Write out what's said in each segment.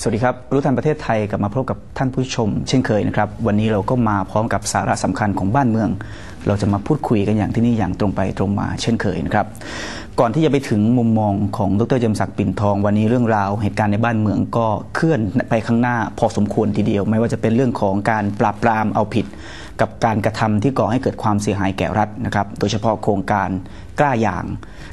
สวัสดีครับ รู้ทันประเทศไทยกลับมาพบกับท่านผู้ชม เช่นเคยนะครับ วันนี้เราก็มาพร้อมกับสาระสำคัญของบ้านเมือง เราจะมาพูดคุยกันอย่างที่นี่อย่างตรงไปตรงมาเช่นเคยนะครับก่อนที่จะไปถึงมุมมองของดรเจมศักดิ์ปิ่นทอง วันนี้เรื่องราวเหตุการณ์ในบ้านเมืองก็เคลื่อนไปข้างหน้าพอสมควรทีเดียว ไม่ว่าจะเป็นเรื่องของการปราบปรามเอาผิด กับการกระทำที่ก่อให้เกิดความเสียหายแก่รัฐนะครับโดยเฉพาะโครงการ กล้าอย่าง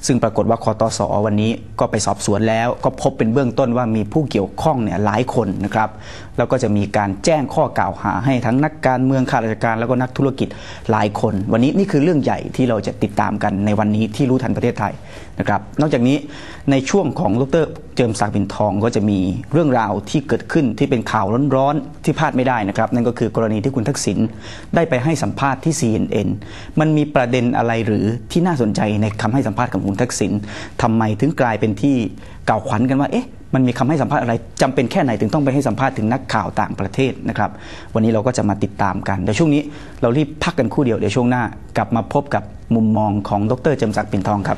ซึ่งปรากฏว่าคอตสวันนี้ก็ไปสอบสวนแล้ว ก็พบเป็นเบื้องต้นว่ามีผู้เกี่ยวข้องเนี่ยหลายคนนะครับ แล้วก็จะมีการแจ้งข้อกล่าวหาให้ทั้งนักการเมืองข้าราชการ แล้วก็นักธุรกิจหลายคน วันนี้นี่คือเรื่องใหญ่ที่เราจะติดตามกันในวันนี้ที่รู้ทันประเทศไทยนะครับ นอกจากนี้ในช่วงของดรเจิมศักดิ์ปิ่นทองก็จะมีเรื่องราวที่เกิดขึ้นที่เป็นข่าวร้อนๆที่พลาดไม่ได้นะครับ นั่นก็คือกรณีที่คุณทักษิณได้ไปให้สัมภาษณ์ที่ CNN มันมีประเด็นอะไรหรือที่น่าสนใจในคำให้สัมภาษณ์ของคุณทักษิณทำไมถึงกลายเป็นที่กล่าวขวัญกันว่าเอ๊ะมันมีคำให้สัมภาษณ์อะไรจำเป็นแค่ไหนถึงต้องไปให้สัมภาษณ์ถึงนักข่าวต่างประเทศนะครับ วันนี้เราก็จะมาติดตามกันเดี๋ยวช่วงนี้เรารีบพักกันคู่เดียวเดี๋ยวช่วงหน้ากลับมาพบกับมุมมองของดรเจมศักดิ์ปิ่นทองครับ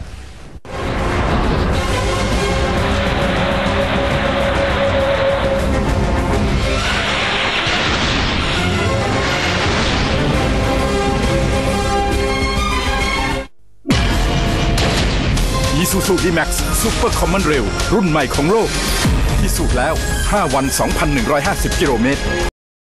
Isuzu D-Max Super Common Rail รุ่นใหม่ของโลก ที่สุดแล้ว 5 วัน 2,150 กิโลเมตร